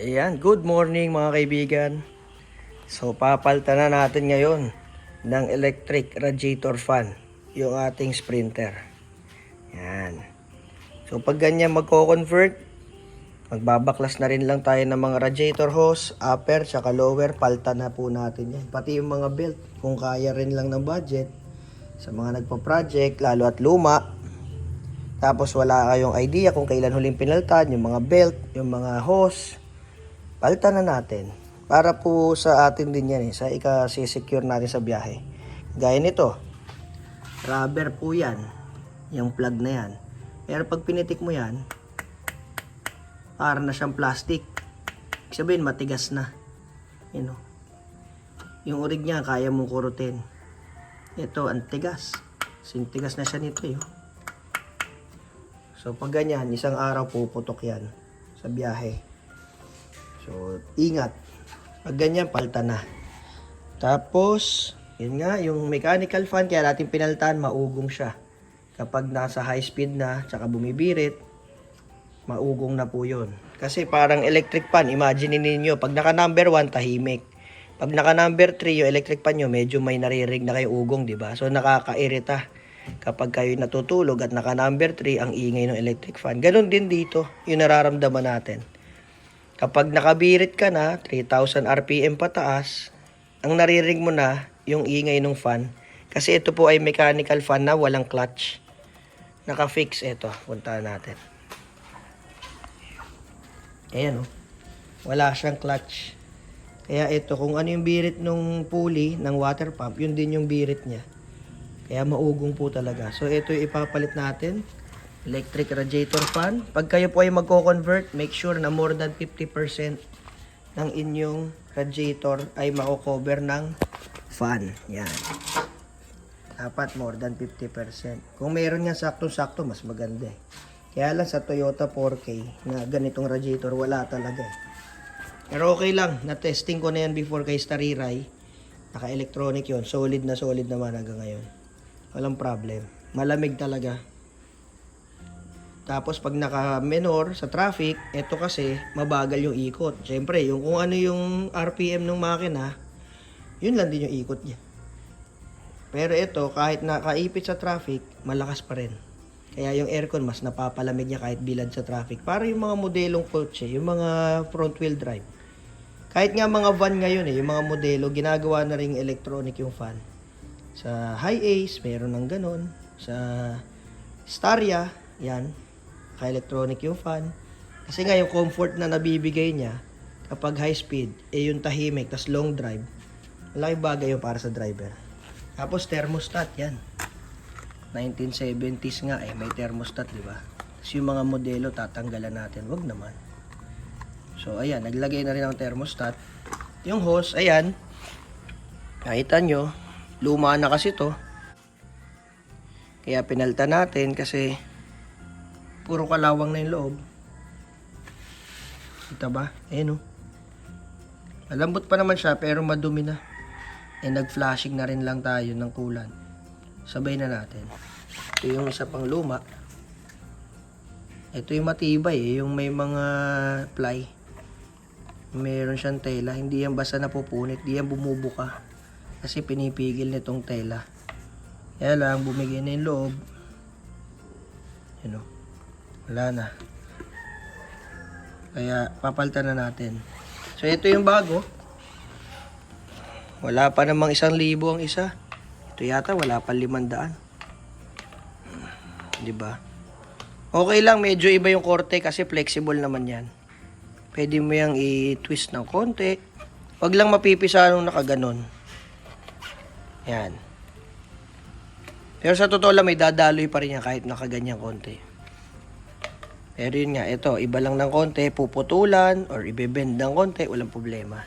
Ayan, good morning mga kaibigan. So papalta na natin ngayon ng electric radiator fan, yung ating sprinter. Yan. So pag ganyan magko-convert, magbabaklas na rin lang tayo ng mga radiator hose, upper, tsaka lower, palta na po natin yan. Pati yung mga belt, kung kaya rin lang ng budget, sa mga nagpa-project, lalo at luma, tapos wala kayong idea kung kailan huling pinaltan, yung mga belt, yung mga hose, palta na natin. Para po sa atin din yan eh, sa ika-secure natin sa biyahe. Gaya nito, rubber po yan, yung plug na yan. Pero pag pinitik mo yan, para na siyang plastic. Ibig sabihin, matigas na. You know. Yung urig niya, kaya mong kurutin. Ito, ang tigas. Sintigas na siya nito eh. So, pag ganyan, isang araw puputok yan sa biyahe. So, ingat. Pag ganyan, palta na. Tapos, yun nga, yung mechanical fan, kaya natin pinaltan, maugong siya. Kapag nasa high speed na, tsaka bumibirit, maugong na po yun. Kasi parang electric fan, imagine ninyo, pag naka number 1, tahimik. Pag naka number 3, yung electric fan nyo, medyo may naririg na kayo ugong, di ba? So, nakakairita kapag kayo natutulog at naka number 3 ang ingay ng electric fan. Ganon din dito, yung nararamdaman natin. Kapag nakabirit ka na, 3,000 RPM pataas, ang narinig mo na yung ingay ng fan. Kasi ito po ay mechanical fan na walang clutch. Naka-fix ito. Puntahan natin. Ayan oh. Wala siyang clutch. Kaya ito, kung ano yung birit ng pulley ng water pump, yun din yung birit niya. Kaya maugong po talaga. So ito ipapalit natin. Electric radiator fan. Pag kayo po ay magko-convert, make sure na more than 50% ng inyong radiator ay mako-cover ng fan. Yan. Dapat more than 50%. Kung meron yan sakto-sakto, mas maganda eh. Kaya lang sa Toyota 4K na ganitong radiator, wala talaga eh. Pero okay lang, na-testing ko na yan before kay Stariray. Naka-electronic yon solid na solid naman hanggang ngayon. Walang problem. Malamig talaga. Tapos pag naka-menor sa traffic, ito kasi mabagal yung ikot. Siyempre, yung kung ano yung RPM ng makina, yun lang din yung ikot niya. Pero ito, kahit nakaipit sa traffic, malakas pa rin. Kaya yung aircon, mas napapalamig niya kahit bilad sa traffic. Para yung mga modelong kotse, yung mga front wheel drive. Kahit nga mga van ngayon eh, yung mga modelo, ginagawa na rin electronic yung fan. Sa high ace, meron ng ganon. Sa Staria, yan, ka-electronic yung fan. Kasi nga yung comfort na nabibigay niya kapag high speed, eh yung tahimik, tas long drive, malaking bagay yung para sa driver. Tapos thermostat, yan. 1970s nga eh, may thermostat, di ba? Tapos yung mga modelo, tatanggalan natin. Wag naman. So, ayan, naglagay na rin ang thermostat. Yung hose, ayan. Nakita nyo, luma na kasi to. Kaya pinalta natin kasi puro kalawang na yung loob. Kita ba? Ayan o. Malambot pa naman siya pero madumi na. Eh nag-flashing na rin lang tayo ng kulan. Sabay na natin. Ito yung isa pang luma. Ito yung matibay eh, yung may mga ply. Meron siyang tela, hindi yan basta napupunit, hindi yan bumubuka. Kasi pinipigil nitong tela. Kaya lang, bumigay na yung loob. Yun o. Wala na. Kaya, papalitan na natin. So, ito yung bago. Wala pa namang isang libo ang isa. Ito yata, wala pa limandaan. Di ba? Okay lang, medyo iba yung korte kasi flexible naman yan. Pwede mo yung i-twist ng konti. Huwag lang mapipisa nung nakaganon. Yan. Pero sa totoo lang, may dadaloy pa rin yan kahit nakaganyan konti. Pero yun nga, ito, iba lang ng konti, puputulan or ibebend ng konti, walang problema.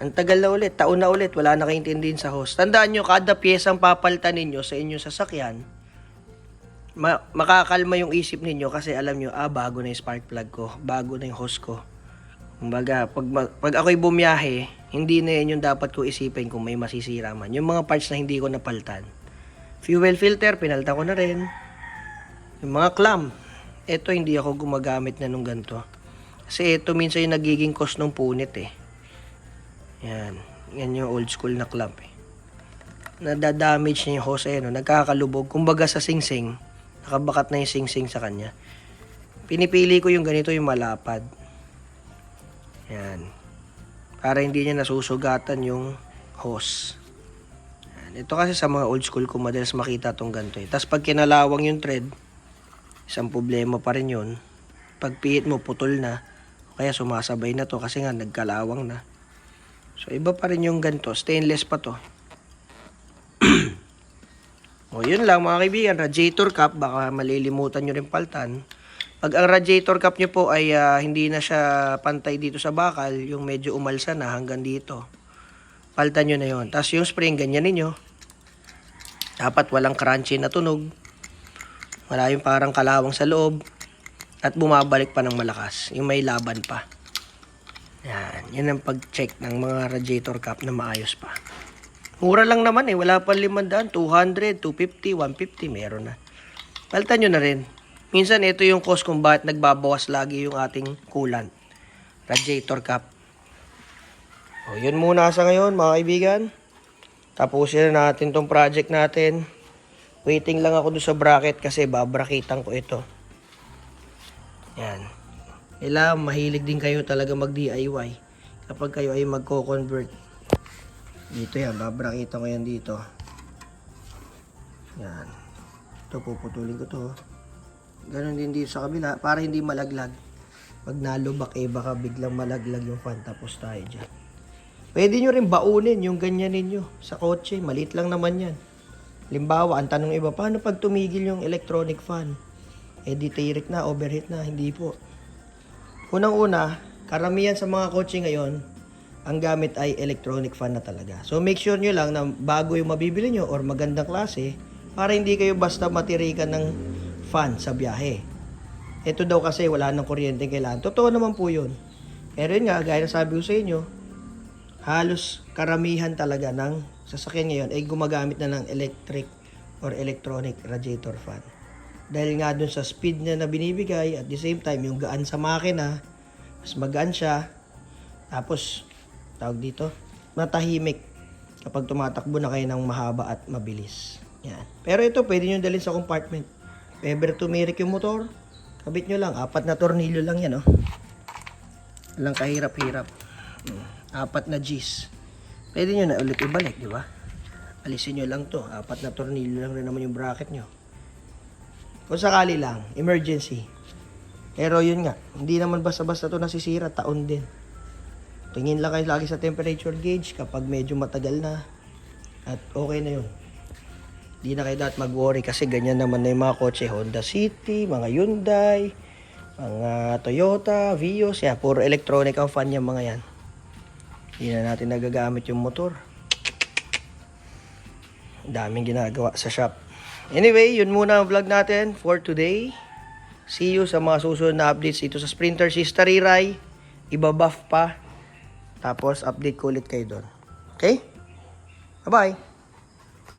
Ang tagal na ulit, taon na ulit, wala na kayong sa host. Tandaan nyo, kada piyesang papalitan ninyo sa inyong sasakyan, ma- makakalma yung isip ninyo kasi alam nyo, ah, bago na yung spark plug ko, bago na yung hose ko. Kumbaga, pag, pag ako'y bumiyahe, hindi na yun yung dapat ko isipin kung may masisira man. Yung mga parts na hindi ko napaltan. Fuel filter, pinalta ko na rin. Yung mga clamp, eto hindi ako gumagamit na nung ganito. Kasi ito minsan yung nagiging cost ng punit eh. Yan. Yan yung old school na clamp eh. Nadadamage niya yung hose eh, no? nagkakalubog. Kumbaga sa singsing, nakabakat na yung singsing sa kanya. Pinipili ko yung ganito yung malapad. Yan. Para hindi niya nasusugatan yung hose. Yan. Ito kasi sa mga old school ko madalas makita tong ganito eh. Tapos pag kinalawang yung thread, isang problema pa rin yun. Pag pihit mo, putol na. Kaya sumasabay na to kasi nga nagkalawang na. So iba pa rin yung ganito. Stainless pa to. o yun lang mga kaibigan. Radiator cap, baka malilimutan nyo rin paltan. Pag ang radiator cap nyo po ay ah, hindi na siya pantay dito sa bakal, yung medyo umalsa na hanggang dito. Paltan nyo na yon. Tapos yung spring, ganyan ninyo. Dapat walang crunchy na tunog. Wala yung parang kalawang sa loob. At bumabalik pa ng malakas. Yung may laban pa. Yan. Yan ang pag-check ng mga radiator cap na maayos pa. Mura lang naman eh. Wala pa 500, 200, 250, 150. Meron na. Palitan nyo na rin. Minsan ito yung cost kung bakit nagbabawas lagi yung ating coolant. Radiator cap. O, yun muna sa ngayon mga kaibigan. Tapusin na natin tong project natin. Waiting lang ako doon sa bracket kasi babrakitan ko ito. Yan. Kailangan mahilig din kayo talaga mag-DIY kapag kayo ay magko-convert. Dito yan, babrakitan ko yan dito. Yan. Ito, puputulin ko to. Ganon din dito sa kabila para hindi malaglag. Pag nalubak eh baka biglang malaglag yung fan tapos tayo dyan. Pwede nyo rin baunin yung ganyan ninyo sa kotse. Maliit lang naman yan. Limbawa, ang tanong iba, paano pag tumigil yung electronic fan? Eh di na, overheat na, hindi po. Unang-una, karamihan sa mga kotse ngayon, ang gamit ay electronic fan na talaga. So make sure nyo lang na bago yung mabibili nyo or magandang klase, para hindi kayo basta matirikan ng fan sa biyahe. Ito daw kasi wala nang kuryente kailangan. Totoo naman po yun. Pero yun nga, gaya na sabi ko sa inyo, halos karamihan talaga ng sasakyan ngayon ay gumagamit na ng electric or electronic radiator fan. Dahil nga dun sa speed niya na binibigay at the same time yung gaan sa makina, mas magaan siya. Tapos, tawag dito, matahimik kapag tumatakbo na kayo ng mahaba at mabilis. Yan. Pero ito, pwede nyo dalhin sa compartment. Ever tumirik yung motor, kabit nyo lang. Apat na tornilyo lang yan, oh. Walang kahirap-hirap. Hmm. Apat na G's. Pwede nyo na ulit ibalik, di ba? Alisin nyo lang to. Apat na tornilyo lang rin naman yung bracket nyo. Kung sakali lang, emergency. Pero yun nga, hindi naman basta-basta to nasisira, taon din. Tingin lang kayo lagi sa temperature gauge kapag medyo matagal na. At okay na yun. Hindi na kayo dapat mag-worry kasi ganyan naman na yung mga kotse. Honda City, mga Hyundai, mga Toyota, Vios. Yan, puro electronic ang fan yung mga yan. Hindi na natin nagagamit yung motor. Daming ginagawa sa shop. Anyway, yun muna ang vlog natin for today. See you sa mga susunod na updates dito sa Sprinter si Stariray. Iba-buff pa. Tapos update ko ulit kayo doon. Okay? Bye-bye!